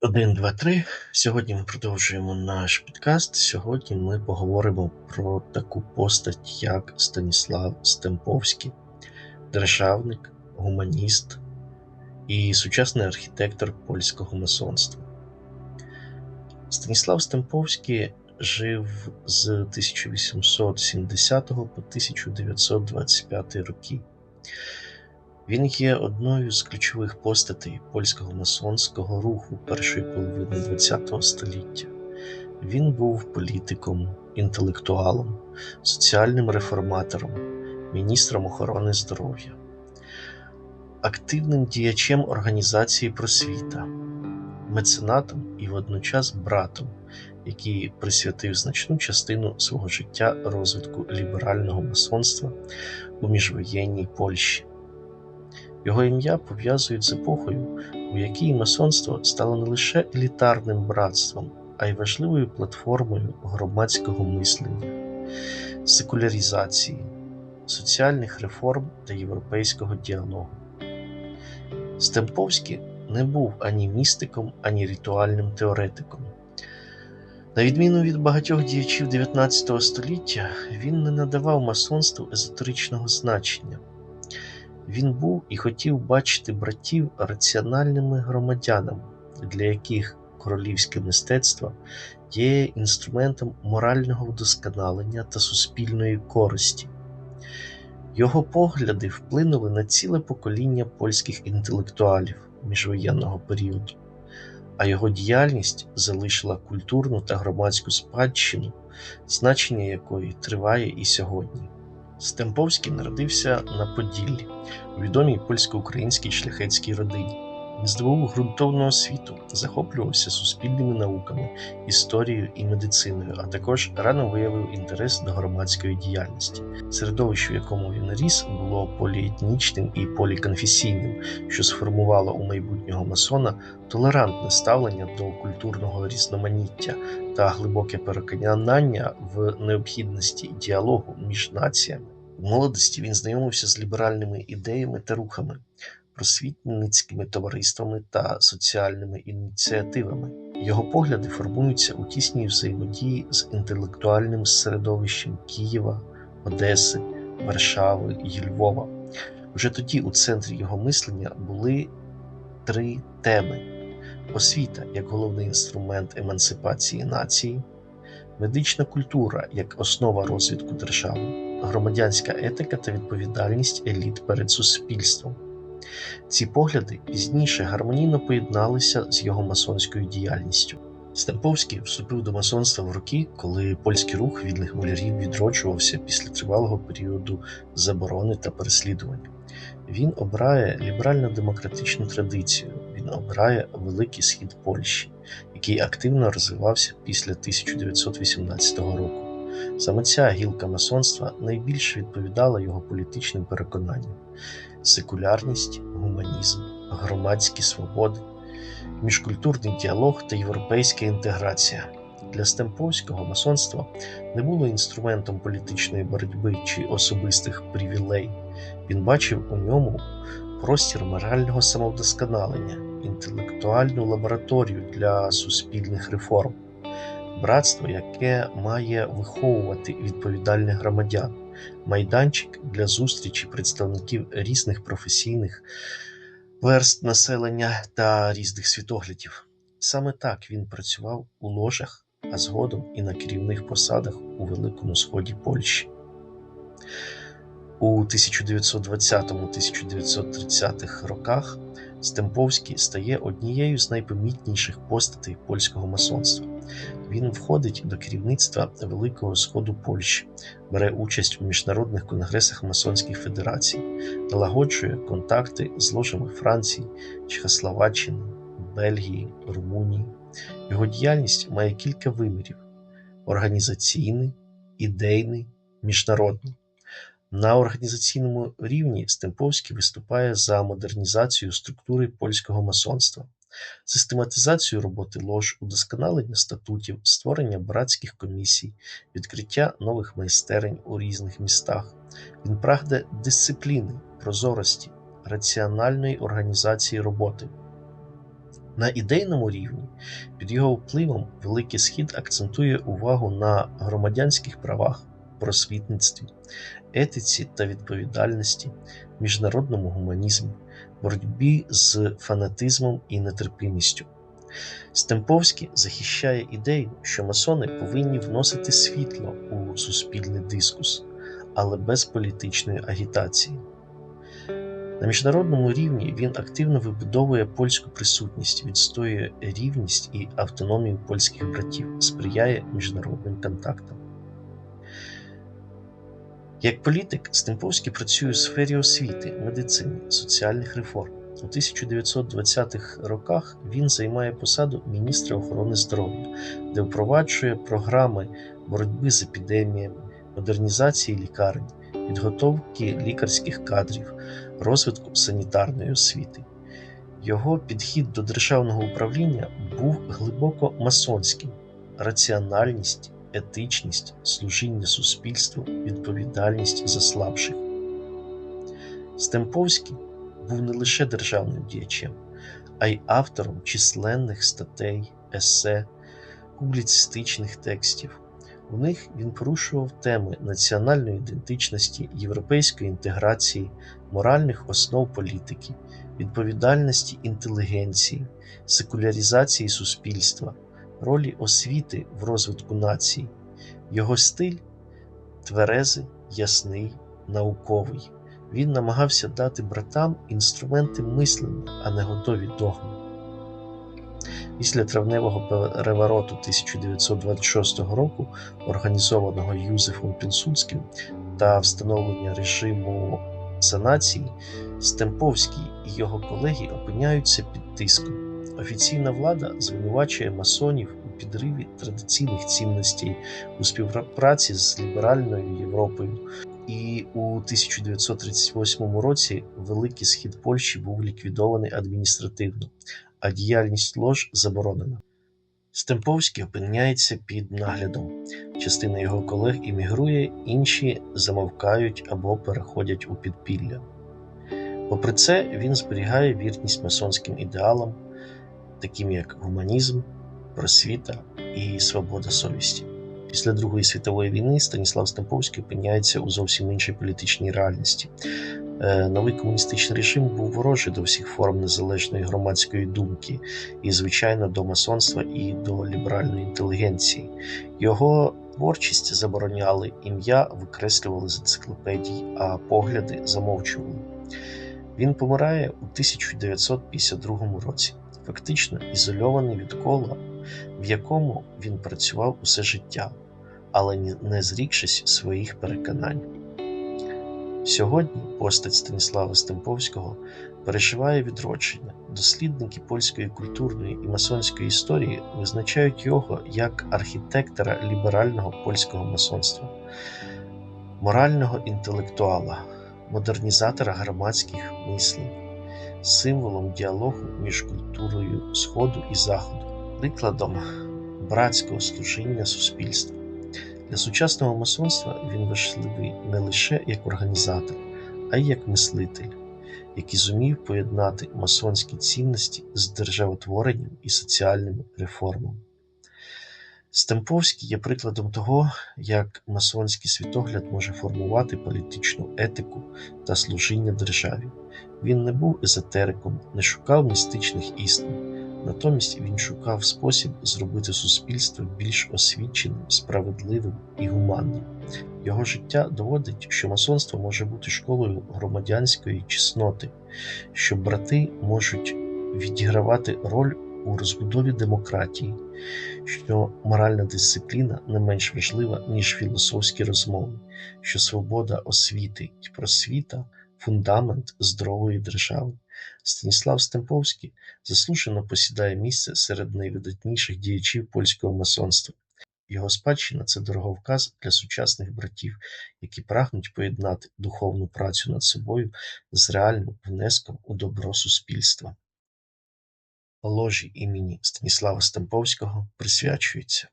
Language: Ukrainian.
Один, два, три. Сьогодні ми продовжуємо наш підкаст. Сьогодні ми поговоримо про таку постать, як Станіслав Стемповський, державник, гуманіст і сучасний архітектор польського масонства. Станіслав Стемповський жив з 1870 по 1925 роки. Він є одною з ключових постатей польського масонського руху першої половини ХХ століття. Він був політиком, інтелектуалом, соціальним реформатором, міністром охорони здоров'я, активним діячем організації просвіта, меценатом і водночас братом, який присвятив значну частину свого життя розвитку ліберального масонства у міжвоєнній Польщі. Його ім'я пов'язують з епохою, у якій масонство стало не лише елітарним братством, а й важливою платформою громадського мислення, секуляризації, соціальних реформ та європейського діалогу. Стемповський не був ані містиком, ані ритуальним теоретиком. На відміну від багатьох діячів 19 століття, він не надавав масонству езотеричного значення. Він був і хотів бачити братів раціональними громадянами, для яких королівське мистецтво є інструментом морального вдосконалення та суспільної користі. Його погляди вплинули на ціле покоління польських інтелектуалів міжвоєнного періоду, а його діяльність залишила культурну та громадську спадщину, значення якої триває і сьогодні. Стемповський народився на Поділлі відомій польсько-українській шляхетській родині. Він здобув ґрунтовну освіту, захоплювався суспільними науками, історією і медициною, а також рано виявив інтерес до громадської діяльності. Середовище, в якому він ріс, було поліетнічним і поліконфесійним, що сформувало у майбутнього масона толерантне ставлення до культурного різноманіття та глибоке переконання в необхідності діалогу між націями. У молодості він знайомився з ліберальними ідеями та рухами, просвітницькими товариствами та соціальними ініціативами. Його погляди формуються у тісній взаємодії з інтелектуальним середовищем Києва, Одеси, Варшави і Львова. Вже тоді у центрі його мислення були три теми: освіта як головний інструмент емансипації нації, медична культура як основа розвитку держави, громадянська етика та відповідальність еліт перед суспільством. Ці погляди пізніше гармонійно поєдналися з його масонською діяльністю. Стемповський вступив до масонства в роки, коли польський рух вільних малярів відроджувався після тривалого періоду заборони та переслідування. Він обирає ліберально-демократичну традицію, він обирає Великий Схід Польщі, який активно розвивався після 1918 року. Саме ця гілка масонства найбільше відповідала його політичним переконанням: секулярність, гуманізм, громадські свободи, міжкультурний діалог та європейська інтеграція. Для Стемповського масонство не було інструментом політичної боротьби чи особистих привілей. Він бачив у ньому простір морального самовдосконалення, інтелектуальну лабораторію для суспільних реформ, братство, яке має виховувати відповідальних громадян, майданчик для зустрічі представників різних професійних верст населення та різних світоглядів. Саме так він працював у ложах, а згодом і на керівних посадах у Великому Сході Польщі. У 1920-1930 роках Стемповський стає однією з найпомітніших постатей польського масонства. Він входить до керівництва Великого Сходу Польщі, бере участь у міжнародних конгресах масонських федерацій, налагоджує контакти з ложами Франції, Чехословаччини, Бельгії, Румунії. Його діяльність має кілька вимірів: організаційний, ідейний, міжнародний. На організаційному рівні Стемповський виступає за модернізацію структури польського масонства, систематизацію роботи лож, удосконалення статутів, створення братських комісій, відкриття нових майстерень у різних містах. Він прагне дисципліни, прозорості, раціональної організації роботи. На ідейному рівні під його впливом Великий Схід акцентує увагу на громадянських правах, просвітництві, етиці та відповідальності, міжнародному гуманізмі, боротьбі з фанатизмом і нетерпимістю. Стемповський захищає ідею, що масони повинні вносити світло у суспільний дискус, але без політичної агітації. На міжнародному рівні він активно вибудовує польську присутність, відстоює рівність і автономію польських братів, сприяє міжнародним контактам. Як політик, Стемповський працює у сфері освіти, медицини, соціальних реформ. У 1920-х роках він займає посаду міністра охорони здоров'я, де впроваджує програми боротьби з епідеміями, модернізації лікарень, підготовки лікарських кадрів, розвитку санітарної освіти. Його підхід до державного управління був глибоко масонським: раціональність, етичність, служіння суспільству, відповідальність за слабших. Стемповський був не лише державним діячем, а й автором численних статей, есе, публіцистичних текстів. У них він порушував теми національної ідентичності, європейської інтеграції, моральних основ політики, відповідальності інтелігенції, секуляризації суспільства, ролі освіти в розвитку нації. Його стиль тверезий, ясний, науковий. Він намагався дати братам інструменти мислення, а не готові догми. Після травневого перевороту 1926 року, організованого Юзефом Пілсудським та встановлення режиму санації, Стемповський і його колеги опиняються під тиском. Офіційна влада звинувачує масонів у підриві традиційних цінностей у співпраці з ліберальною Європою. І у 1938 році Великий Схід Польщі був ліквідований адміністративно, а діяльність лож заборонена. Стемповський опиняється під наглядом. Частина його колег іммігрує, інші замовкають або переходять у підпілля. Попри це, він зберігає вірність масонським ідеалам, таким як гуманізм, просвіта і свобода совісті. Після Другої світової війни Станіслав Стемповський опиняється у зовсім іншій політичній реальності. Е, новий комуністичний режим був ворожий до всіх форм незалежної громадської думки, і, звичайно, до масонства і до ліберальної інтелігенції. Його творчість забороняли, ім'я викреслювали з енциклопедій, а погляди замовчували. Він помирає у 1952 році, фактично ізольований від кола, в якому він працював усе життя, але не зрікшись своїх переконань. Сьогодні постать Станіслава Стемповського переживає відродження. Дослідники польської культурної і масонської історії визначають його як архітектора ліберального польського масонства, морального інтелектуала, модернізатора громадських мислень, символом діалогу між культурою Сходу і Заходу, прикладом братського служіння суспільства. Для сучасного масонства він важливий не лише як організатор, а й як мислитель, який зумів поєднати масонські цінності з державотворенням і соціальними реформами. Стемповський є прикладом того, як масонський світогляд може формувати політичну етику та служіння державі. Він не був езотериком, не шукав містичних істин. Натомість він шукав спосіб зробити суспільство більш освіченим, справедливим і гуманним. Його життя доводить, що масонство може бути школою громадянської чесноти, що брати можуть відігравати роль у розбудові демократії, що моральна дисципліна не менш важлива, ніж філософські розмови, що свобода освіти і просвіта фундамент здорової держави. Станіслав Стемповський заслужено посідає місце серед найвидатніших діячів польського масонства. Його спадщина це дороговказ для сучасних братів, які прагнуть поєднати духовну працю над собою з реальним внеском у добро суспільства. Ложі імені Станіслава Стемповського присвячується